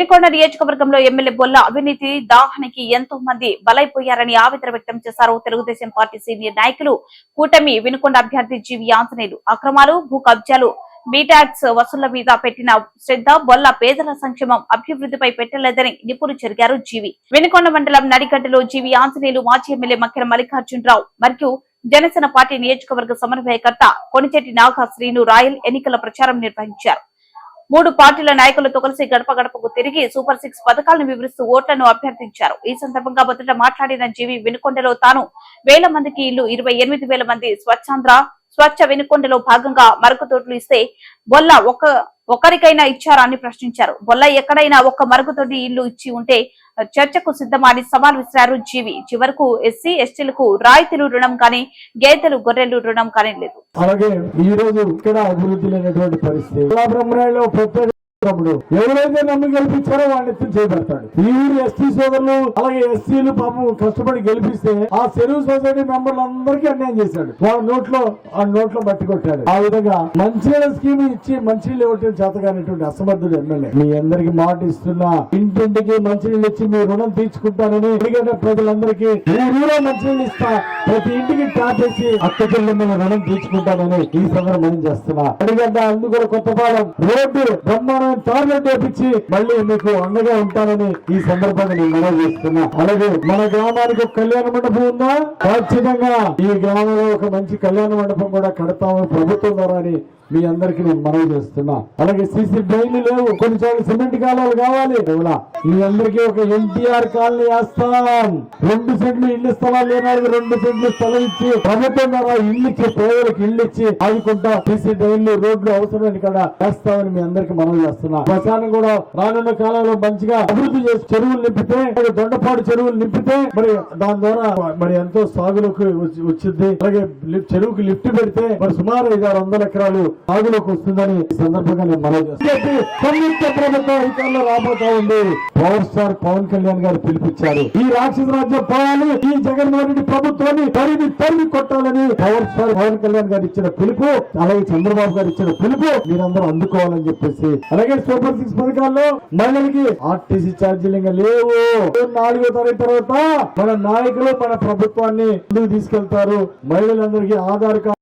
వినుకొండ నియోజకవర్గంలో ఎమ్మెల్యే బొల్ల అవినీతి దాహానికి ఎంతో మంది బలైపోయారని ఆవేదన వ్యక్తం చేశారు తెలుగుదేశం పార్టీ సీనియర్ నాయకులు కూటమి వినుకొండ అభ్యర్థి జీవి ఆంజనేయులు. అక్రమాలు భూ కబ్జాలు మీటాక్స్ వసూళ్ళ మీద పెట్టిన శ్రద్ధ బొల్ల పేదల సంక్షేమం అభివృద్ధిపై పెట్టలేదని నిపుణులు జరిగారు జీవి. వినుకొండ మండలం నడిగడ్డలో జీవి ఆంజనేయులు మాజీ ఎమ్మెల్యే మక్కెర మల్లికార్జునరావు మరియు జనసేన పార్టీ నియోజకవర్గ సమన్వయకర్త కొనిచెట్టి నాగ శ్రీను రాయల్ ఎన్నికల ప్రచారం నిర్వహించారు. మూడు పార్టీల నాయకులతో కలిసి గడప గడపకు తిరిగి సూపర్ సిక్స్ పథకాలను వివరిస్తూ ఓట్లను అభ్యర్థించారు. ఈ సందర్భంగా మొదట మాట్లాడిన జీవి వినుకొండలో తాను వేల మందికి ఇల్లు ఇరవై ఎనిమిది వేల మంది స్వచ్ఛాంధ్ర స్వచ్ఛ వెనుకొండలో భాగంగా మరుగుతోట్లు ఇస్తే బొల్ల ఒక ఒకరికైనా ఇచ్చారా అని ప్రశ్నించారు. బొల్ల ఎక్కడైనా ఒక్క మరుగుతోటి ఇల్లు ఇచ్చి ఉంటే చర్చకు సిద్ధమని సవాల్ విసిరారు జీవి. చివరకు ఎస్సీ ఎస్టీలకు రాయితీలు రుణం కానీ గేదెలు గొర్రెలు రుణం కానీ లేదు. అలాగే ఈ రోజు ఇక్కడ అభివృద్ధి లేనటువంటి పరిస్థితి. ఎవరైతే నన్ను గెలిపించారో వాడిని ఎత్తుని చేయబడతాడు ఈ ఊరు ఎస్టీ సోదరులు అలాగే ఎస్సీలు పాపం కష్టపడి గెలిపిస్తే ఆ చెరువు సొసైటీ మెంబర్లు అందరికీ అన్యాయం చేశాడు. వాళ్ళ నోట్లో ఆ నోట్లో బట్టి కొట్టాడు. ఆ విధంగా మంచి స్కీమ్ ఇచ్చి మంచినీళ్ళు ఇవ్వటం చేతగానటువంటి అసమర్థుడు ఎమ్మెల్యే. మీ అందరికి మాట ఇస్తున్నా ఇంటింటికి మంచినీళ్ళు ఇచ్చి మీ రుణం తీర్చుకుంటానని ఎందుకంటే ప్రజలందరికీ ఊరూరో మంచినీళ్ళు ఇస్తా ప్రతి ఇంటికి ట్యాప్ వేసి అక్క మీద రుణం తీర్చుకుంటానని ఈ సందర్భం చేస్తున్నా. ఎందుకంటే అందుకు కూడా కొత్తపాలెం రోడ్డు బ్రహ్మాండ టార్గెట్ వేపించి మళ్ళీ మీకు అండగా ఉంటానని ఈ సందర్భంగా నేను చేస్తున్నా. అలాగే మన గ్రామానికి ఒక కళ్యాణ మండపం ఉందా? ఖచ్చితంగా ఈ గ్రామంలో ఒక మంచి కళ్యాణ మండపం కూడా కడతాము ప్రభుత్వం ద్వారా మీ అందరికి నేను మనవి చేస్తున్నా. అలాగే సీసీ డ్రైన్లు లేవు. కొన్ని చోట్ల సిమెంట్ కాలువలు కావాలి. మీ అందరికీ ఒక ఎన్టీఆర్ కాలనీ వేస్తాం. రెండు సెంట్లు ఇల్లు స్థలాలు లేని రెండు సెంట్లు స్థలం ఇచ్చి ప్రభుత్వం ద్వారా ఇల్లు ఇచ్చి పేదలకు ఇల్లు ఇచ్చి ఆదుకుంటా. సీసీ డ్రైన్లు రోడ్లు అవసరమైన ఇక్కడ వేస్తామని మీ అందరికి మనవి చేస్తున్నా. శ్మశానం కూడా రానున్న కాలంలో మంచిగా అభివృద్ధి చేసి చెరువులు నింపితే మరి దొండపాడు చెరువులు నింపితే మరి దాని ద్వారా మరి ఎంతో సాగులోకి వచ్చింది. అలాగే లిఫ్ట్- చెరువుకి లిఫ్ట్ పెడితే మరి సుమారు ఐదు ఆరు వందల ఎకరాలు సాగులోకి వస్తుందని సందర్భంగా నేను మనవి చేస్తున్నాను. సంయుక్త ప్రభుత్వం అధికారంలో రాబోతా ఉంది. పవర్ స్టార్ పవన్ కళ్యాణ్ గారు పిలిపించారు. ఈ రాక్షస రాజ్యం పోవాలి ఈ జగన్మోహన్ రెడ్డి ప్రభుత్వాన్ని తరిమి తరిమి కొట్టాలని పవర్ స్టార్ పవన్ కళ్యాణ్ గారు ఇచ్చిన పిలుపు అలాగే చంద్రబాబు గారు ఇచ్చిన పిలుపు మీరందరూ అందుకోవాలని చెప్పేసి. అలాగే సూపర్ సిక్స్ పథకాల్లో మహిళలకి ఆర్టీసీ ఛార్జీలు ఇంకా లేవు. నాలుగో తరగతి తర్వాత మన నాయకులు మన ప్రభుత్వాన్ని ముందుకు తీసుకెళ్తారు. మహిళలందరికీ ఆధార్ కార్డు